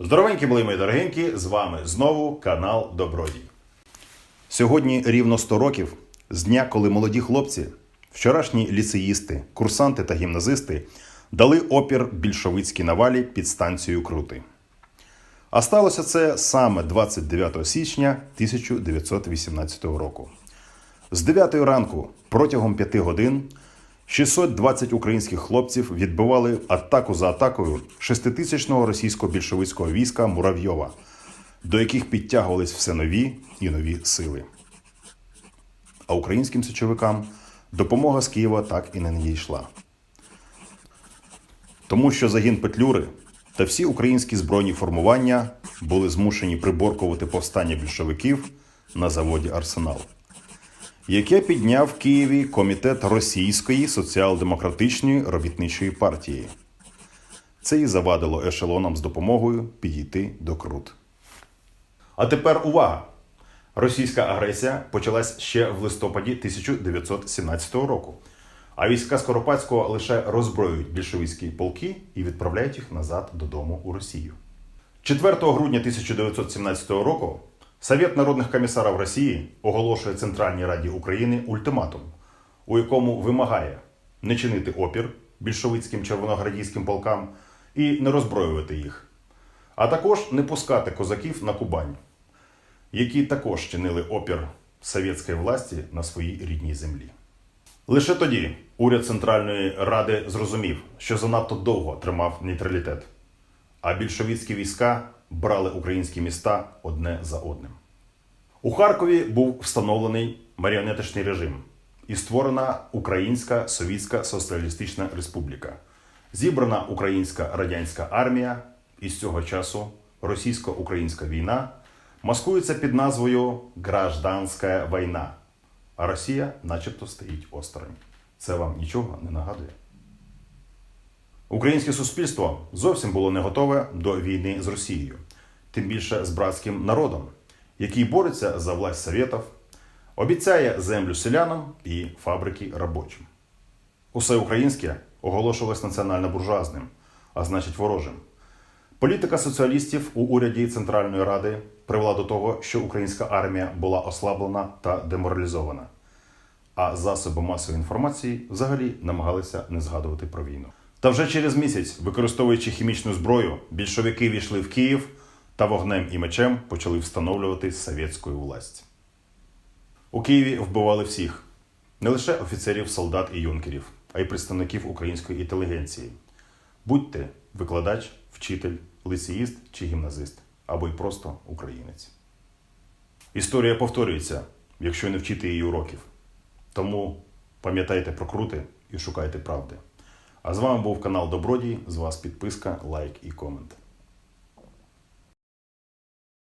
Здоровенькі були мої дорогенькі, з вами знову канал Добродій. Сьогодні рівно 100 років з дня, коли молоді хлопці, вчорашні ліцеїсти, курсанти та гімназисти дали опір більшовицькій навалі під станцією Крути. А сталося це саме 29 січня 1918 року. З 9 ранку протягом 5 годин 620 українських хлопців відбивали атаку за атакою шеститисячного російського більшовицького війська Муравйова, до яких підтягувались все нові і нові сили. А українським січовикам допомога з Києва так і не надійшла. Тому що загін Петлюри та всі українські збройні формування були змушені приборкувати повстання більшовиків на заводі Арсенал, яке підняв в Києві комітет Російської соціал-демократичної робітничої партії. Це і завадило ешелонам з допомогою підійти до Крут. А тепер увага! Російська агресія почалась ще в листопаді 1917 року. А війська Скоропадського лише роззброюють більшовицькі полки і відправляють їх назад додому у Росію. 4 грудня 1917 року Совет народних комісарів Росії оголошує Центральній Раді України ультиматум, у якому вимагає не чинити опір більшовицьким червоноградійським полкам і не роззброювати їх, а також не пускати козаків на Кубань, які також чинили опір совєтської власті на своїй рідній землі. Лише тоді уряд Центральної Ради зрозумів, що занадто довго тримав нейтралітет, а більшовицькі війська брали українські міста одне за одним. У Харкові був встановлений маріонеточний режим і створена Українська Совітська Соціалістична Республіка, зібрана українська радянська армія, і з цього часу російсько-українська війна маскується під назвою Гражданська війна, а Росія, начебто, стоїть осторонь. Це вам нічого не нагадує. Українське суспільство зовсім було не готове до війни з Росією, тим більше з братським народом, який бореться за власть совєтів, обіцяє землю селянам і фабрики робочим. Усе українське оголошувалось національно-буржуазним, а значить ворожим. Політика соціалістів у уряді Центральної Ради привела до того, що українська армія була ослаблена та деморалізована, а засоби масової інформації взагалі намагалися не згадувати про війну. Та вже через місяць, використовуючи хімічну зброю, більшовики війшли в Київ та вогнем і мечем почали встановлювати совєтську власть. У Києві вбивали всіх не лише офіцерів, солдат і юнкерів, а й представників української інтелігенції. Будьте викладач, вчитель, лицеїст чи гімназист, або й просто українець. Історія повторюється, якщо не вчити її уроків. Тому пам'ятайте про крути і шукайте правди. А з вами був канал Добродій. З вас підписка, лайк і комент.